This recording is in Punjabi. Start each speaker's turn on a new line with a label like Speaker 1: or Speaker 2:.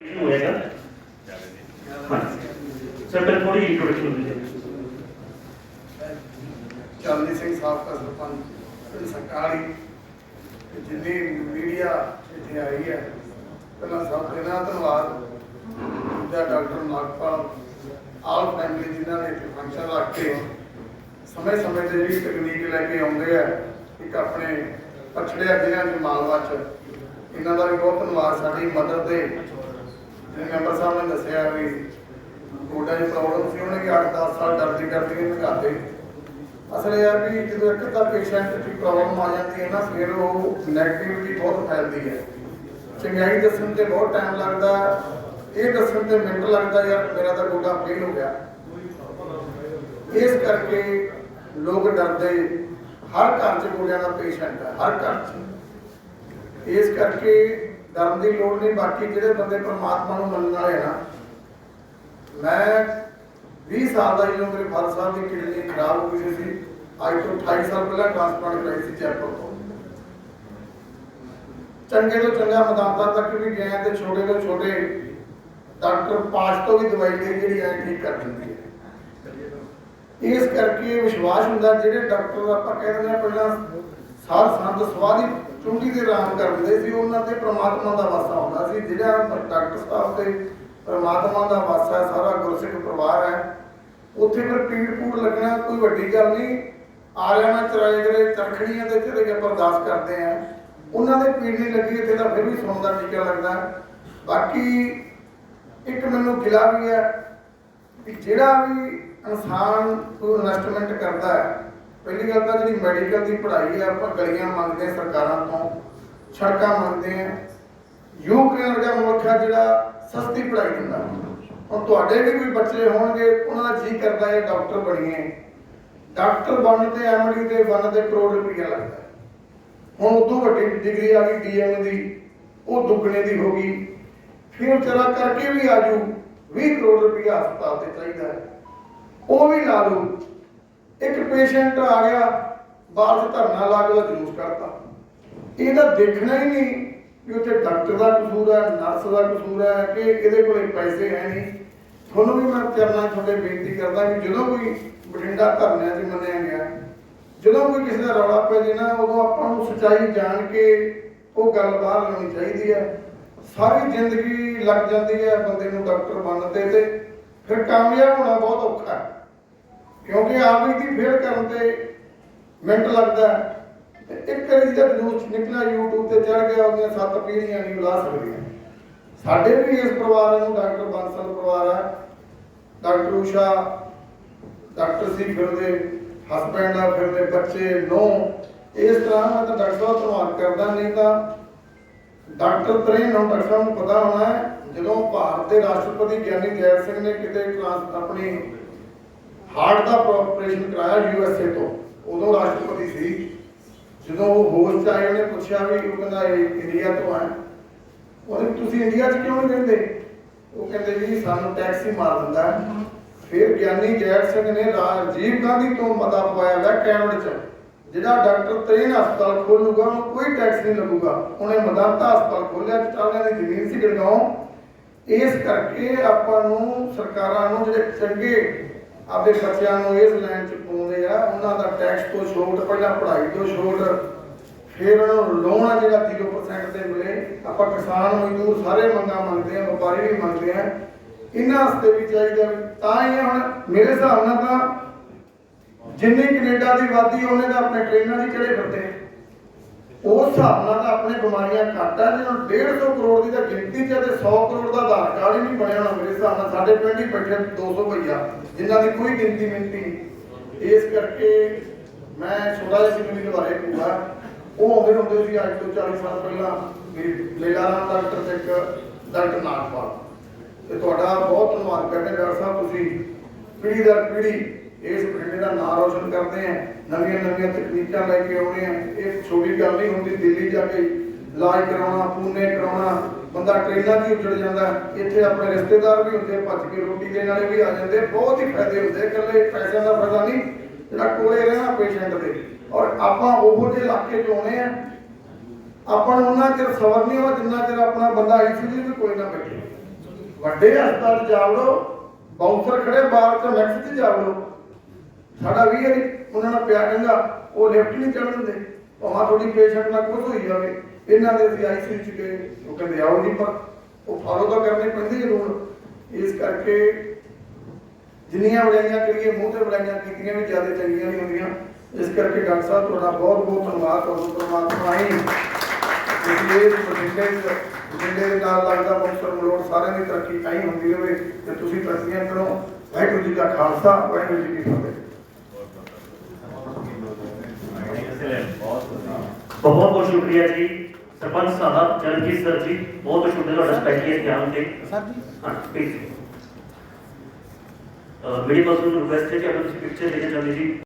Speaker 1: ਹੋਏਗਾ। ਹਾਂ। ਸਰ ਪਹਿਲਾਂ ਥੋੜੀ ਇੰਟਰੋਡਕਸ਼ਨ ਦੇ
Speaker 2: ਚਾਂਦੀ ਸਿੰਘ ਸਾਹਿਬ ਦਾ ਸਰਪੰਚ ਸਰਕਾਰੀ ਜਿੰਨੀ ਮੀਡੀਆ ਇੱਥੇ ਆਈ ਹੈ, ਪਹਿਲਾਂ ਸਭ ਦੇ ਨਾਲ ਧੰਨਵਾਦ। ਦੂਜਾ ਡਾਕਟਰ ਨਾਗਪਾਲ ਆਲ ਫੈਮਿਲੀ ਜਿਨ੍ਹਾਂ ਨੇ ਇੱਥੇ ਫੰਕਸ਼ਨ ਰੱਖ ਕੇ ਸਮੇਂ ਸਮੇਂ ਤੇ ਜਿਹੜੀ ਤਕਨੀਕ ਲੈ ਕੇ ਆਉਂਦੇ ਆ, ਇੱਕ ਆਪਣੇ ਪਛੜਿਆ ਜ਼ਿਲ੍ਹਿਆਂ ਦੇ ਮਾਲਵਾ ਚ। ਇਹਨਾਂ ਦਾ ਵੀ ਬਹੁਤ ਧੰਨਵਾਦ, ਸਾਡੀ ਮਦਦ ਦੇ ਜਿਵੇਂ ਮੈਂਬਰ ਸਾਹਿਬ ਨੇ ਦੱਸਿਆ ਵੀ ਗੋਡਾ ਦੀ ਪ੍ਰੋਬਲਮ ਸੀ, ਉਹਨੇ ਕਿ 8-10 ਸਾਲ ਡਰਦੀ ਕਰਦੀ ਨੇ ਘਾਤੇ ਅਸਲ ਇਹ ਵੀ ਜਦੋਂ ਇੱਕ ਤਾਂ ਪੇਸ਼ੈਂਟ ਦੀ ਪ੍ਰੋਬਲਮ ਆ ਜਾਂਦੀ ਹੈ ਨਾ, ਫਿਰ ਉਹ ਨੈਗੇਟਿਵਿਟੀ ਬਹੁਤ ਫੈਲਦੀ ਹੈ। ਚੰਗਾਈ ਦੱਸਣ ਤੇ ਬਹੁਤ ਟਾਈਮ ਲੱਗਦਾ, ਇਹ ਦੱਸਣ ਤੇ ਮਿੰਟ ਲੱਗਦਾ, ਯਾਰ ਮੇਰਾ ਤਾਂ ਗੋਡਾ ਫੇਲ ਹੋ ਗਿਆ। ਇਸ ਕਰਕੇ ਲੋਕ ਡਰਦੇ, ਹਰ ਘਰ 'ਚ ਗੋਡਿਆਂ ਦਾ ਪੇਸ਼ੈਂਟ ਹੈ, ਹਰ ਘਰ 'ਚ। ਇਸ ਕਰਕੇ ਡਰਨ ਦੀ ਲੋੜ ਨਹੀਂ, ਬਾਕੀ ਜਿਹੜੇ ਬੰਦੇ ਪਰਮਾਤਮਾ ਨੂੰ ਮੰਨਣ ਵਾਲੇ ਆ ਨਾ, ਮੈਂ 20 ਸਾਲ ਦਾ ਜਦੋਂ ਮੇਰੇ ਫਾਦਰ ਸਾਹਿਬ ਦੀ ਕਿਡਨੀ ਖਰਾਬ ਹੋ ਗਈ ਸੀ, ਅੱਜ ਤੋਂ 28 ਸਾਲ ਪਹਿਲਾਂ ਟ੍ਰਾਂਸਪਲਾਂਟ ਕਰਾਈ ਸੀ ਜੈਪੁਰ ਤੋਂ। ਚੰਗੇ ਤੋਂ ਚੰਗਾ ਮਦਾਂਤਾ ਤੱਕ ਵੀ ਗਏ ਤੇ ਛੋਟੇ ਤੋਂ ਛੋਟੇ ਡਾਕਟਰ ਪਾਸ ਤੋਂ ਵੀ ਦਵਾਈ ਲਈ ਜਿਹੜੀ ਐ ਠੀਕ ਕਰ ਦਿੰਦੀ ਹੈ ਇਸ ਕਰਕੇ ਵਿਸ਼ਵਾਸ ਹੁੰਦਾ ਜਿਹੜੇ ਡਾਕਟਰ ਆਪਾਂ ਕਹਿ ਦਿੰਦੇ ਪਹਿਲਾਂ ਸਾਧ ਸੰਤ ਸਵਾਦੀ ਚੁੰਗੀ ਦੇ ਆਰਾਮ ਕਰਦੇ ਸੀ, ਉਹਨਾਂ ਤੇ ਪ੍ਰਮਾਤਮਾ ਦਾ ਵਾਸਾ ਹੁੰਦਾ ਸੀ। ਜਿਹੜਾ ਡਾਕਟਰ ਸਾਹਿਬ ਤੇ ਪ੍ਰਮਾਤਮਾ ਦਾ ਵਾਸਾ ਸਾਰਾ ਗੁਰਸਿੱਖ ਪਰਿਵਾਰ ਹੈ। ਉੱਥੇ ਫਿਰ ਪੀੜ ਪੂੜ ਲੱਗਣਾ ਕੋਈ ਵੱਡੀ ਗੱਲ ਨਹੀਂ। ਆਰਿਆਂ ਨਾਲ ਚਰਾਏ ਗਏ ਚਰਖੜੀਆਂ ਦੇ ਚਲੇ ਕੇ ਬਰਦਾਸ਼ਤ ਕਰਦੇ ਆ ਉਹਨਾਂ ਦੇ ਪੀੜ ਨਹੀਂ ਲੱਗੀ, ਇੱਥੇ ਤਾਂ ਫਿਰ ਵੀ ਸੁਣਨ ਦਾ ਟੀਕਾ ਲੱਗਦਾ ਬਾਕੀ ਇੱਕ ਮੈਨੂੰ ਗਿਲਾ ਵੀ ਹੈ ਕਿ ਜਿਹੜਾ ਵੀ ਇਨਸਾਨ ਕੋਈ ਇਨਵੈਸਟਮੈਂਟ ਕਰਦਾ ਹੈ ਪਹਿਲੀ ਗੱਲ ਤਾਂ ਜਿਹੜੀ ਮੈਡੀਕਲ ਦੀ ਪੜ੍ਹਾਈ ਹੈ ਆਪਾਂ ਗਲੀਆਂ ਮੰਗਦੇ ਹਾਂ ਸਰਕਾਰਾਂ ਤੋਂ, ਸੜਕਾਂ ਮੰਗਦੇ ਹਾਂ ਯੂਕਰੇਨ ਵਰਗਾ ਮੁਲਕ ਹੈ ਜਿਹੜਾ ਸਸਤੀ ਪੜ੍ਹਾਈ ਦਿੰਦਾ। ਹੁਣ ਤੁਹਾਡੇ ਵੀ ਕੋਈ ਬੱਚੇ ਹੋਣਗੇ, ਉਹਨਾਂ ਦਾ ਜੀ ਕਰਦਾ ਹੈ, ਡਾਕਟਰ ਬਣੀਏ। ਡਾਕਟਰ ਬਣਨ ਤੇ ਐਮਡੀ ਦੇ ਬਣਨ ਤੇ ਕਰੋੜ ਰੁਪਈਆ ਲੱਗਦਾ। ਹੁਣ ਉਦੋਂ ਵੱਡੀ ਡਿਗਰੀ ਆ ਗਈ ਡੀਐਮ ਦੀ, ਉਹ ਦੁੱਗਣੇ ਦੀ ਹੋ ਗਈ। ਫਿਰ ਚਲਾ ਕਰਕੇ ਵੀ ਆਜੂ 20 ਕਰੋੜ ਰੁਪਈਆ ਹਸਪਤਾਲ ਤੇ ਚਾਹੀਦਾ ਹੈ। ਉਹ ਵੀ ਲਾ ਲਓ। ਇੱਕ ਪੇਸ਼ੈਂਟ ਆ ਗਿਆ ਬਾਹਰ 'ਚ ਧਰਨਾ ਲਾ ਕੇ ਉਹਦਾ ਜਲੂਸ ਕਰਤਾ ਇਹਦਾ ਦੇਖਣਾ ਹੀ ਨਹੀਂ ਕਿ ਉੱਥੇ ਡਾਕਟਰ ਦਾ ਕਸੂਰ ਹੈ ਨਰਸ ਦਾ ਕਸੂਰ ਹੈ, ਕਿ ਇਹਦੇ ਕੋਲੇ ਪੈਸੇ ਹੈ ਨਹੀਂ। ਤੁਹਾਨੂੰ ਵੀ ਮੈਂ ਕਰਨਾ ਤੁਹਾਡੇ ਬੇਨਤੀ ਕਰਦਾ ਵੀ ਜਦੋਂ ਕੋਈ ਬਠਿੰਡਾ ਧਰਨਿਆਂ 'ਚ ਮੰਨਿਆ ਗਿਆ, ਜਦੋਂ ਕੋਈ ਕਿਸੇ ਦਾ ਰੌਲਾ ਪੈ ਜੇ ਨਾ, ਉਦੋਂ ਆਪਾਂ ਨੂੰ ਸੱਚਾਈ ਜਾਣ ਕੇ ਉਹ ਗੱਲ ਬਾਹਰ ਲੈਣੀ ਚਾਹੀਦੀ ਹੈ। ਸਾਰੀ ਜ਼ਿੰਦਗੀ ਲੱਗ ਜਾਂਦੀ ਹੈ ਬੰਦੇ ਨੂੰ ਡਾਕਟਰ ਬਣਨ ਤੇ ਤੇ ਫਿਰ ਕਾਮਯਾਬ ਹੋਣਾ ਬਹੁਤ ਔਖਾ ਹੈ। ਕਿਉਂਕਿ ਆਪ ਹੀ ਕਰਨ ਤੇ ਮਿੰਟ ਲੱਗਦਾ ਤੇ ਇੱਕ ਵਾਰੀ ਜਦ ਜਲੂਸ ਨਿਕਲਿਆ YouTube ਤੇ ਚੜ ਗਿਆ, ਉਹਦੀਆਂ ਸੱਤ ਪੀੜ੍ਹੀਆਂ ਨਹੀਂ ਲਾ ਸਕਦੀਆਂ ਸਾਡੇ ਵੀ ਇਸ ਪਰਿਵਾਰ ਨੂੰ ਡਾਕਟਰ ਬਾਂਸਲ ਪਰਿਵਾਰ ਹੈ। ਡਾਕਟਰ ਊਸ਼ਾ, ਡਾਕਟਰ ਸੀ ਫਿਰਦੇ ਹਸਬੈਂਡ ਆ ਫਿਰਦੇ, ਬੱਚੇ ਨੋ ਇਸ ਤਰ੍ਹਾਂ ਮੈਂ ਤਾਂ ਡਾਕਟਰ ਸਾਹਿਬ ਧੰਨਵਾਦ ਕਰਦਾ, ਨਹੀਂ ਤਾਂ ਡਾਕਟਰ ਤ੍ਰੇਨ ਨੂੰ ਡਾਕਟਰ ਸਾਹਿਬ ਨੂੰ ਪਤਾ ਹੋਣਾ ਜਦੋਂ ਭਾਰਤ ਦੇ ਰਾਸ਼ਟਰਪਤੀ ਗਿਆਨੀ ਜੈਲ ਸਿੰਘ ਨੇ ਕਿਤੇ ਟ੍ਰਾਂਸ ਆਪਣੀ ਹਾਰਟ ਦਾ ਆਪਰੇਸ਼ਨ ਕਰਾਇਆ ਯੂ ਤੋਂ। ਉਦੋਂ ਰਾਸ਼ਟਰਪਤੀ ਸੀ। ਜਦੋਂ ਉਹ ਹੋਸ਼ 'ਚ ਆਏ, ਉਹਨੇ ਪੁੱਛਿਆ ਵੀ ਉਹ ਕਹਿੰਦਾ ਇਹ ਇੰਡੀਆ ਤੋਂ ਆਇਆ। ਉਹਨੇ ਤੁਸੀਂ ਇੰਡੀਆ 'ਚ ਕਿਉਂ ਨਹੀਂ ਰਹਿੰਦੇ? ਉਹ ਕਹਿੰਦੇ, ਜੀ, ਸਾਨੂੰ ਟੈਕਸ ਹੀ ਮਾਰ ਦਿੰਦਾ ਫਿਰ ਗਿਆਨੀ ਜੈਲ ਸਿੰਘ ਨੇ ਰਾਜੀਵ ਗਾਂਧੀ ਤੋਂ ਮਤਾ ਪਵਾਇਆ ਵਾ ਕੈਨੇਡਾ 'ਚ। ਜਿਹੜਾ ਡਾਕਟਰ ਤ੍ਰੇਨ ਹਸਪਤਾਲ ਖੋਲੂਗਾ, ਉਹਨੂੰ ਕੋਈ ਟੈਕਸ ਨਹੀਂ ਲੱਗੂਗਾ। ਉਹਨੇ ਮਦਾਂਤਾ ਹਸਪਤਾਲ ਖੋਲਿਆ ਚਾਲਿਆਂ ਦੀ ਜ਼ਮੀਨ ਸੀ ਗੜਗਾਉਂ ਇਸ ਕਰਕੇ ਆਪਾਂ ਨੂੰ ਸਰਕਾਰਾਂ ਨੂੰ ਜਿਹੜੇ ਚੰਗੇ ਆਪਦੇ ਬੱਚਿਆਂ ਨੂੰ ਇਸ ਲਾਈਨ 'ਚ ਪਾਉਂਦੇ ਆ, ਉਹਨਾਂ ਦਾ ਟੈਕਸ ਤੋਂ ਛੋਟ, ਪਹਿਲਾਂ ਪੜ੍ਹਾਈ ਤੋਂ ਛੋਟ, ਫਿਰ ਉਹਨਾਂ ਨੂੰ ਲੋਨ ਆ ਜਿਹੜਾ 0% ਤੇ ਮਿਲੇ। ਆਪਾਂ ਕਿਸਾਨ ਮਜ਼ਦੂਰ ਸਾਰੇ ਮੰਗਾਂ ਮੰਗਦੇ ਆ, ਵਪਾਰੀ ਵੀ ਮੰਗਦੇ ਆ। ਇਹਨਾਂ ਵਾਸਤੇ ਵੀ ਚਾਹੀਦਾ ਵੀ, ਤਾਂ ਹੀ ਹੁਣ ਮੇਰੇ ਹਿਸਾਬ ਨਾਲ ਤਾਂ ਜਿੰਨੀ ਕੈਨੇਡਾ ਦੀ ਵਾਦੀ ਉਹਨੇ ਤਾਂ ਆਪਣੇ ਟ੍ਰੇਨਾਂ ਦੀ ਚੜੇ ਫਿਰਦੇ ਉਸ ਹਿਸਾਬ ਨਾਲ ਤਾਂ ਆਪਣੇ ਬਿਮਾਰੀਆਂ ਘੱਟ ਆ, ਜਿਹਨੂੰ 150 ਕਰੋੜ ਦੀ ਤਾਂ ਗਿਣਤੀ ਚ ਤੇ 100 ਕਰੋੜ ਦਾ ਆਧਾਰ ਕਾਰਡ ਹੀ ਨਹੀਂ ਬਣਿਆ ਹੋਣਾ ਮੇਰੇ ਹਿਸਾਬ ਨਾਲ। ਸਾਡੇ ਪਿੰਡ ਹੀ ਬੈਠੇ 200 ਭਈਆ ਜਿਨ੍ਹਾਂ ਦੀ ਕੋਈ ਗਿਣਤੀ ਮਿੰਤੀ ਇਸ ਕਰਕੇ ਮੈਂ ਛੋਟਾ ਜਿਹਾ ਸੀ ਮੇਰੀ ਦੁਆਰੇ ਪੂਰਾ ਉਹ ਆਉਂਦੇ ਹੁੰਦੇ ਸੀ ਅੱਜ ਤੋਂ 40 ਸਾਲ ਪਹਿਲਾਂ ਮੇਰੀ ਲੇਲਾ ਰਾਮ ਡਾਕਟਰ ਤੇ ਇੱਕ ਡਾਕਟਰ ਨਾਗਪਾਲ ਤੇ ਤੁਹਾਡਾ ਬਹੁਤ ਧੰਨਵਾਦ ਕਰਦੇ ਡਾਕਟਰ ਸਾਹਿਬ, ਤੁਸੀਂ ਪੀੜੀ ਦਰ ਪੀੜੀ ਇਸ ਬਠਿੰਡੇ ਦਾ ਨਾਮ ਰੋਸ਼ਨ ਕਰਦੇ ਆ, ਨਵੀਆਂ ਨਵੀਆਂ ਤਕਨੀਕਾਂ ਲੈ ਕੇ ਆਉਣੇ ਆ। ਇਹ ਛੋਟੀ ਗੱਲ ਨਹੀਂ ਹੁੰਦੀ, ਦਿੱਲੀ ਜਾ ਕੇ ਇਲਾਜ ਕਰਾਉਣਾ, ਪੂਨੇ ਕਰਾਉਣਾ, ਬੰਦਾ ਟ੍ਰੇਨਾਂ 'ਚ ਉੱਜੜ ਜਾਂਦਾ। ਇੱਥੇ ਆਪਣੇ ਰਿਸ਼ਤੇਦਾਰ ਵੀ ਹੁੰਦੇ, ਭੱਜ ਕੇ ਰੋਟੀ ਦੇਣ ਵਾਲੇ ਵੀ ਆ ਜਾਂਦੇ। ਬਹੁਤ ਹੀ ਫਾਇਦੇ ਹੁੰਦੇ ਇਕੱਲੇ ਪੈਸਿਆਂ ਦਾ ਫਾਇਦਾ ਨਹੀਂ, ਜਿਹੜਾ ਕੋਲੇ ਰਹਿਣਾ ਪੇਸ਼ੈਂਟ ਦੇ। ਔਰ ਆਪਾਂ ਉਹੋ ਜਿਹੇ ਇਲਾਕੇ 'ਚ ਆਉਣੇ ਆ। ਆਪਾਂ ਨੂੰ ਉਹਨਾਂ ਚਿਰ ਸਬਰ ਨਹੀਂ ਹੋਇਆ ਜਿੰਨਾ ਚਿਰ ਆਪਣਾ ਬੰਦਾ ਆਈਸੀਯੂ ਵੀ ਕੋਈ ਨਾ ਬੈਠੇ। ਵੱਡੇ ਹਸਪਤਾਲ 'ਚ ਜਾਵੜੋ ਬਾਉਂਸਰ ਖੜੇ ਬਾਹਰ ਤੇ ਮੈਕਸ 'ਚ ਜਾਵੜੋ। ਸਾਡਾ ਵੀ ਵਾਰੀ ਉਹਨਾਂ ਨਾਲ ਪਿਆ ਕਹਿੰਦਾ ਉਹ ਲਿਫਟ ਨਹੀਂ ਚੜ੍ਹਨ ਦਿੰਦੇ। ਭਾਵੇਂ ਤੁਹਾਡੀ ਪੇਸ਼ੈਂਟ ਨਾਲ ਕੁਝ ਹੋਈ ਜਾਵੇ, ਇਹਨਾਂ ਦੇ ਅਸੀਂ ਆਈਸੀਯੂ 'ਚ ਗਏ, ਉਹ ਕਹਿੰਦੇ, ਆਓ ਨਹੀਂ ਪਰ ਉਹ ਫਾਲੋ ਤਾਂ ਕਰਨੀ ਪੈਂਦੀ ਰੂਲ ਇਸ ਕਰਕੇ ਜਿੰਨੀਆਂ ਬੜਾਈਆਂ ਕਰੀਏ, ਮੂੰਹ ਤੇ ਬੜਾਈਆਂ ਕੀਤੀਆਂ ਵੀ ਜ਼ਿਆਦਾ ਚੰਗੀਆਂ ਨਹੀਂ ਹੁੰਦੀਆਂ। ਇਸ ਕਰਕੇ ਡਾਕਟਰ ਸਾਹਿਬ, ਤੁਹਾਡਾ ਬਹੁਤ ਬਹੁਤ ਧੰਨਵਾਦ, ਤੁਹਾਨੂੰ ਪਰਮਾਤਮਾ ਹੀ ਜਿਹੜੇ ਬਠਿੰਡੇ ਚ- ਦੇ ਨਾਲ ਲੱਗਦਾ ਮੁਕਤਸਰ ਮਲੋੜ ਸਾਰਿਆਂ ਦੀ ਤਰੱਕੀ ਆਈ ਹੁੰਦੀ ਰਹੇ ਤੇ ਤੁਸੀਂ ਤਰੱਕੀਆਂ ਕਰੋ। ਵਾਹਿਗੁਰੂ ਜੀ ਦਾ ਖਾਲਸਾ, ਵਾਹਿਗੁਰੂ ਜੀ ਕੀ ਫਤਿਹ।
Speaker 1: ਬਹੁਤ ਬਹੁਤ ਸ਼ੁਕਰੀਆ ਜੀ ਸਰਪੰਚ ਸਾਹਿਬ ਚਰਨਜੀਤ ਸਰ ਜੀ ਬਹੁਤ ਬਹੁਤ ਸ਼ੁਕਰੀਆ ਤੁਹਾਡਾ ਸਪੈਸ਼ਲੀ ਧਿਆਨ ਤੇ
Speaker 3: ਸਰ ਜੀ
Speaker 1: ਹਾਂ ਪਲੀਜ਼ ਮੇਰੀ ਪਰਸਨਲ ਰਿਕੁਐਸਟ ਹੈ ਕਿ ਅਗਰ ਤੁਸੀਂ ਪਿਕਚਰ ਲੈਣਾ ਚਾਹੁੰਦੇ ਜੀ